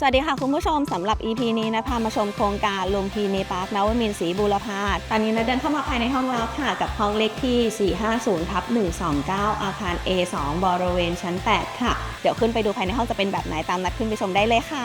สวัสดีค่ะคุณผู้ชมสำหรับ EP นี้นะพามาชมโครงการลุมพินีปาร์คนวมินศรีบูรพาตอนนี้นะเดินเข้ามาภายในห้องแล้วค่ะ กับห้องเลขที่ 450ทับ129 อาคาร A2 บริเวณชั้น 8 ค่ะ เดี๋ยวขึ้นไปดูภายในห้องจะเป็นแบบไหนตามนัดขึ้นไปชมได้เลยค่ะ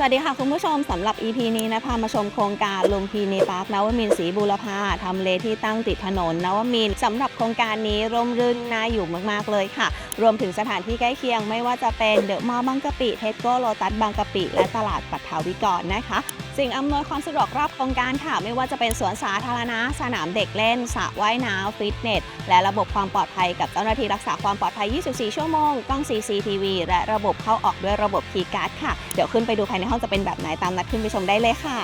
สวัสดีค่ะคุณผู้ชมสำหรับ EP นี้นะพามาชมโครงการลุมพินีปาร์คนวมินศรีบูรพาทำเลที่ตั้งติดถนนนวมินสำหรับโครงการนี้ร่มรื่นน่าอยู่มากๆเลยค่ะ รวมถึงสถานที่ใกล้เคียงไม่ว่าจะเป็นเดอะมอลล์บางกะปิเทสโก้โลตัสบางกะปิ และตลาดปัทถาวิกรนะคะ สิ่งอำนวยความสะดวกรอบโครงการค่ะ ไม่ว่าจะเป็นสวนสาธารณะ สนามเด็กเล่นสระว่ายน้ำฟิตเนส และระบบความปลอดภัยกับเจ้าหน้าที่รักษาความปลอดภัย 24 ชั่วโมง กล้อง CCTV และระบบเข้าออกด้วยระบบคีย์การ์ดค่ะ เดี๋ยวขึ้นไปดูภายในห้องจะเป็นแบบไหนตามนัดขึ้นไปชมได้เลยค่ะ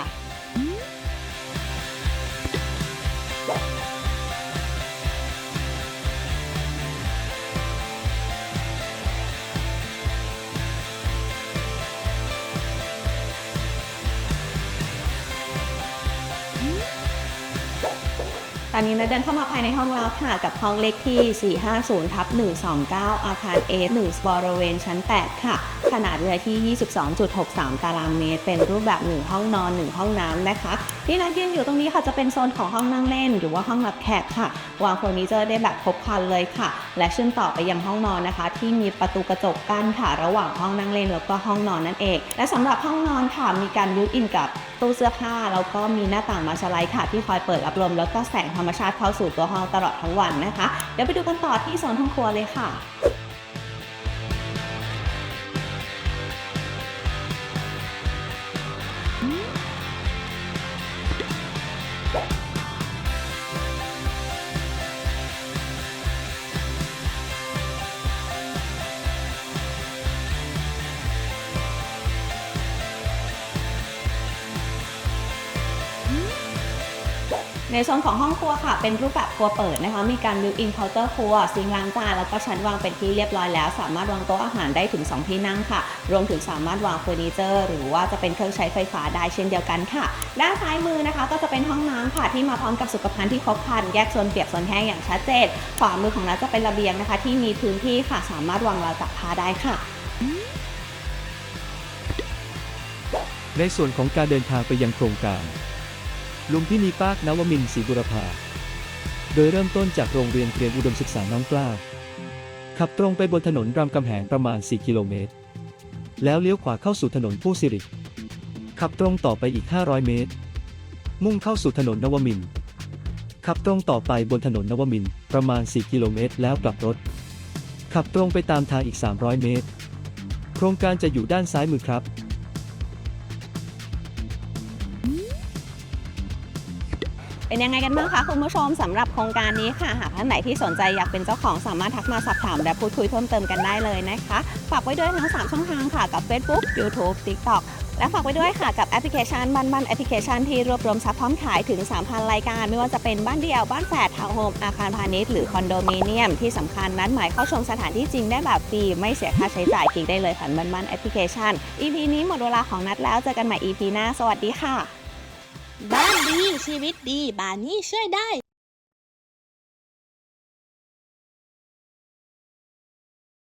ตอนนี้นะเดินเข้ามาภายในห้องแล้วค่ะ กับห้องเลขที่ 450ทับ129 อาคาร A1 บริเวณชั้น 8 ค่ะ ขนาดเนื้อที่ 22.63 ตารางเมตร เป็นรูปแบบ 1 ห้องนอน 1 ห้องน้ำนะคะ ที่นัดยืนอยู่ตรงนี้ค่ะจะเป็นโซนของห้องนั่งเล่น หรือว่าห้องรับแขกค่ะ วางเฟอร์นิเจอร์ได้แบบครบครันเลยค่ะ และเชื่อมต่อไปยังห้องนอนนะคะ ที่มีประตูกระจกกั้นค่ะ ระหว่างห้องนั่งเล่นแล้วก็ห้องนอนนั่นเอง และสำหรับห้องนอนค่ะมีการบิวอินกับตู้เสื้อผ้าแล้วก็มีหน้าต่างมาชไลค่ะ ที่คอยเปิดรับลมแล้วก็แสงธรรมชาติเข้าสู่ตัวห้องตลอดทั้งวันนะคะ เดี๋ยวไปดูกันต่อที่โซนห้องครัวเลยค่ะ ในโซนของห้องครัวค่ะ เป็นรูปแบบครัวเปิดนะคะ มีการ built in counter ครัวซิงค์ล้างจานแล้วก็ชั้นวางเป็นที่เรียบร้อยแล้ว สามารถวางโต๊ะอาหารได้ถึง 2 ที่นั่งค่ะ รวมถึงสามารถวางเฟอร์นิเจอร์ หรือว่าจะเป็นเครื่องใช้ไฟฟ้าได้เช่นเดียวกันค่ะ ด้านซ้ายมือนะคะ ก็จะเป็นห้องน้ำค่ะที่มาพร้อมกับสุขภัณฑ์ที่ครบครันแยกโซนเปียกโซนแห้งอย่างชัดเจนขวามือของนัทจะเป็นระเบียงนะคะ ที่มีพื้นที่ค่ะ สามารถวางราวตักผ้าได้ค่ะในส่วนของการเดินทางไปยังโครงการ ลุมพินีปาร์คนวมินทร์ศรีบุรพา โดยเริ่มต้นจากโรงเรียนเตรียมอุดมศึกษาน้องกล้าขับตรงไปบนถนนรามคำแหงประมาณ 4 กิโลเมตร แล้วเลี้ยวขวาเข้าสู่ถนนผู้สิริ ขับตรงต่อไปอีก 500 เมตร มุ่งเข้าสู่ถนนนวมินทร์ขับตรงต่อไปบนถนนนวมินทร์ประมาณ 4 กิโลเมตร แล้วกลับรถ ขับตรงไปตามทางอีก 300 เมตร โครงการจะอยู่ด้านซ้ายมือครับ เป็นยังไงกันบ้างคะคุณผู้ชมสำหรับโครงการนี้ค่ะหากท่านไหนที่สนใจอยากเป็นเจ้าของสามารถทักมาสอบถามและพูดคุยเพิ่มเติมกันได้เลยนะคะฝากไว้ด้วยทั้ง 3 ช่องทางค่ะกับ Facebook YouTube TikTok และฝากไว้ด้วยค่ะกับแอปพลิเคชันบ้านบ้านแอปพลิเคชันที่รวบรวมทรัพย์พร้อมขายถึง 3,000 รายการ ไม่ว่าจะเป็นบ้านเดี่ยว บ้านแฝดทาวน์โฮมอาคารพาณิชย์หรือคอนโดมิเนียมที่สำคัญนัดหมายเข้าชมสถานที่จริงได้แบบฟรีไม่เสียค่าใช้จ่ายคลิกได้เลยผ่านบ้านบ้านแอปพลิเคชัน EP นี้หมดเวลาของนัดแล้วเจอกันใหม่ EP หน้า สวัสดีค่ะ บ้านดีชีวิตดีบานนี้ช่วยได้